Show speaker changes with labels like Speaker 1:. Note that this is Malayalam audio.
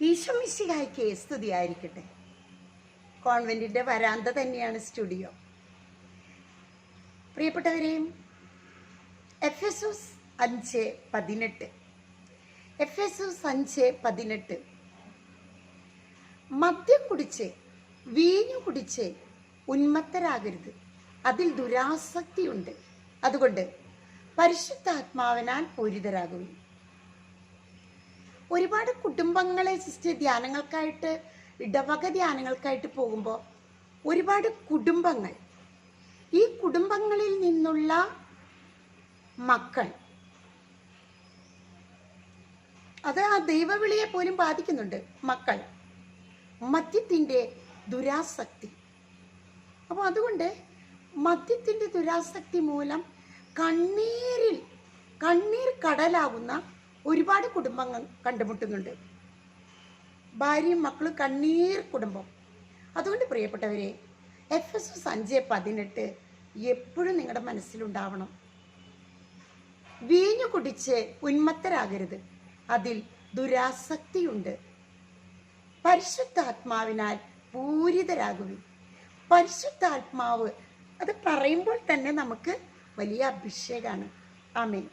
Speaker 1: ഈശോമിശിഹായ്ക്ക് സ്തുതിയായിരിക്കട്ടെ. കോൺവെന്റിന്റെ വരാന്ത തന്നെയാണ് സ്റ്റുഡിയോ. പ്രിയപ്പെട്ടവരെയും എഫ് എസ് എസ് അഞ്ച് പതിനെട്ട്. എഫ് എസ് എസ് അഞ്ച് പതിനെട്ട്. മദ്യം കുടിച്ച് വീഞ്ഞു കുടിച്ച് ഉന്മത്തരാകരുത്. അതിൽ ദുരാസക്തിയുണ്ട്. അതുകൊണ്ട് പരിശുദ്ധാത്മാവിനാൽ പൂരിതരാകും ഒരുപാട് കുടുംബങ്ങളെ സിസ്റ്റർ ധ്യാനങ്ങൾക്കായിട്ട് ഇടവക ധ്യാനങ്ങൾക്കായിട്ട് പോകുമ്പോൾ ഒരുപാട് കുടുംബങ്ങൾ. ഈ കുടുംബങ്ങളിൽ നിന്നുള്ള മക്കൾ. അത് ആ ദൈവവിളിയെ പോലും ബാധിക്കുന്നുണ്ട് മക്കൾ. മദ്യത്തിന്റെ ദുരാസക്തി. അപ്പോൾ അതുകൊണ്ട് മദ്യത്തിന്റെ ദുരാസക്തി മൂലം കണ്ണീരിൽ കണ്ണീർ കടലാകുന്ന ഒരുപാട് കുടുംബങ്ങൾ കണ്ടുമുട്ടുന്നുണ്ട്. ഭാര്യയും മക്കളും കണ്ണീർ കുടുംബം. അതുകൊണ്ട് പ്രിയപ്പെട്ടവരെ എഫ് എസ് എസ് അഞ്ച് പതിനെട്ട് എപ്പോഴും നിങ്ങളുടെ മനസ്സിലുണ്ടാവണം. വീഞ്ഞു കുടിച്ച് ഉന്മത്തരാകരുത്. അതിൽ ദുരാസക്തിയുണ്ട്. പരിശുദ്ധാത്മാവിനാൽ പൂരിതരാകുവിൻ. പരിശുദ്ധാത്മാവ് അത് പറയുമ്പോൾ തന്നെ നമുക്ക് വലിയ അഭിഷേകമാണ് ആമേൻ.